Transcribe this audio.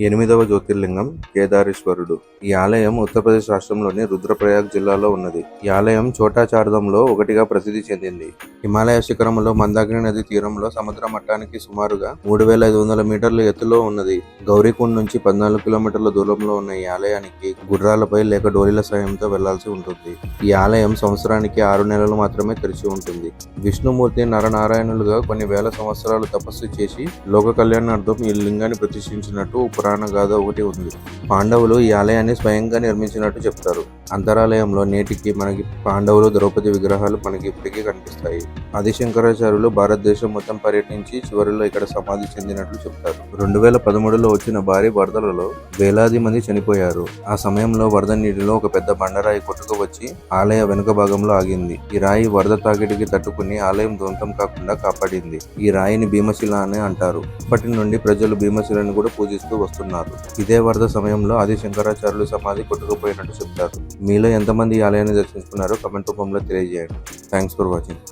ఎనిమిదవ జ్యోతిర్లింగం కేదారేశ్వరుడు. ఈ ఆలయం ఉత్తరప్రదేశ్ రాష్ట్రంలోని రుద్రప్రయాగ్ జిల్లాలో ఉన్నది. ఈ ఆలయం చోటాచార్దంలో ఒకటిగా ప్రసిద్ధి చెందింది. హిమాలయ శిఖరంలో మందాకిని నది తీరంలో సముద్ర మట్టానికి సుమారుగా మూడు వేల ఐదు వందల మీటర్ల ఎత్తులో ఉన్నది. గౌరీకుండ్ నుంచి పద్నాలుగు కిలోమీటర్ల దూరంలో ఉన్న ఈ ఆలయానికి గుర్రాలపై లేక డోలీల సాయంతో వెళ్ళాల్సి ఉంటుంది. ఈ ఆలయం సంవత్సరానికి ఆరు నెలలు మాత్రమే తెరిచి ఉంటుంది. విష్ణుమూర్తి నరనారాయణులుగా కొన్ని వేల సంవత్సరాలు తపస్సు చేసి లోక కళ్యాణార్థం ఈ లింగాన్ని ప్రతిష్ఠించినట్టు పురాణ గాథ ఒకటి ఉంది. పాండవులు ఈ ఆలయాన్ని స్వయంగా నిర్మించినట్టు చెప్తారు. అంతరాలయంలో నేటికి మనకి పాండవులు ద్రౌపది విగ్రహాలు మనకి ఇప్పటికీ కనిపిస్తాయి. ఆది శంకరాచార్యులు భారతదేశం మొత్తం పర్యటించి చివరిలో ఇక్కడ సమాధి చెందినట్లు చెప్తారు. రెండు వేల పదమూడులో వచ్చిన భారీ వరదలలో వేలాది మంది చనిపోయారు. ఆ సమయంలో వరద నీటిలో ఒక పెద్ద బండరాయి కొట్టుకు వచ్చి ఆలయ వెనుక భాగంలో ఆగింది. ఈ రాయి వరద తాకిడికి తట్టుకుని ఆలయం ధ్వంసం కాకుండా కాపాడింది. ఈ రాయిని భీమశిల అని అంటారు. అప్పటి నుండి ప్రజలు భీమశిలను కూడా పూజిస్తూ చెప్తున్నారు ఇదే వరద సమయంలో ఆది శంకరాచార్యులు సమాధి కొట్టుకుపోయినట్టు చెప్తారు. మీలో ఎంతమంది ఈ ఆలయాన్ని దర్శించుకున్నారో కమెంట్ రూపంలో తెలియజేయండి. Thanks for watching